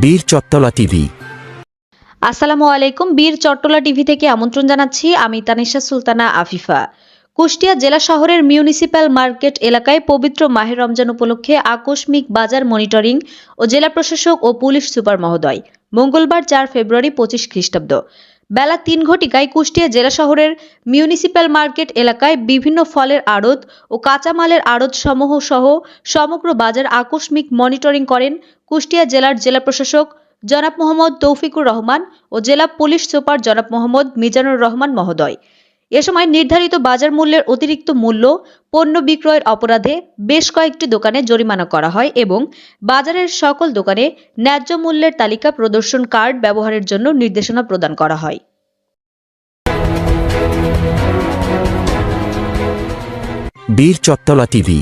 বীর চত্তলা টিভি। আসসালামু আলাইকুম, বীর চট্টলা টিভি থেকে আমন্ত্রণ জানাচ্ছি আমি তানিশা সুলতানা আফিফা। কুষ্টিয়া জেলা শহরের মিউনিসিপ্যাল মার্কেট এলাকায় পবিত্র মাহের রমজান উপলক্ষে আকস্মিক বাজার মনিটরিং ও জেলা প্রশাসক ও পুলিশ সুপার মহোদয়। মঙ্গলবার চার ফেব্রুয়ারি পঁচিশ খ্রিস্টাব্দ। বেলা তিন ঘটিকায় কুষ্টিয়া জেলা শহরের মিউনিসিপ্যাল মার্কেট এলাকায় বিভিন্ন ফলের আড়ত ও কাঁচামালের আড়ত সমূহ সহ সমগ্র বাজার আকস্মিক মনিটরিং করেন কুষ্টিয়া জেলার জেলা প্রশাসক জনাব মোহাম্মদ তৌফিকুর রহমান ও জেলা পুলিশ সুপার জনাব মোহাম্মদ মিজানুর রহমান মহোদয়। এ সময় নির্ধারিত বাজার মূল্যের অতিরিক্ত মূল্য, পণ্য বিক্রয়ের অপরাধে বেশ কয়েকটি দোকানে জরিমানা করা হয় এবং বাজারের সকল দোকানে ন্যায্য মূল্যের তালিকা প্রদর্শন কার্ড ব্যবহারের জন্য নির্দেশনা প্রদান করা হয়। বীর চত্তলা টিভি